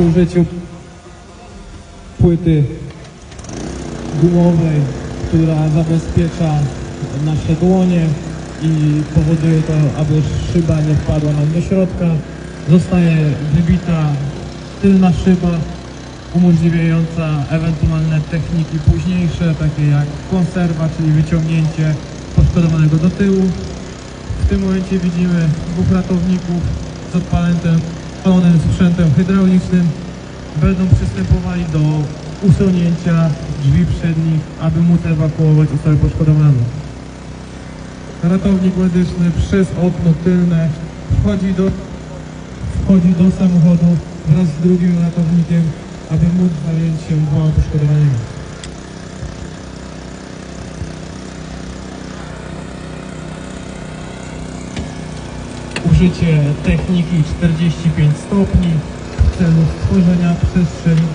użyciu płyty gumowej, która zabezpiecza nasze dłonie i powoduje to, aby szyba nie wpadła nam do środka. Zostaje wybita tylna szyba umożliwiająca ewentualne techniki późniejsze, takie jak konserwa, czyli wyciągnięcie poszkodowanego do tyłu. W tym momencie widzimy dwóch ratowników z odpalonym sprzętem hydraulicznym. Będą przystępowali do usunięcia drzwi przednich, aby móc ewakuować osobę poszkodowaną. Ratownik medyczny przez okno tylne wchodzi do, wchodzi do samochodu wraz z drugim ratownikiem, aby móc zająć się dwoma poszkodowanymi. Użycie techniki 45 stopni w celu stworzenia przestrzeni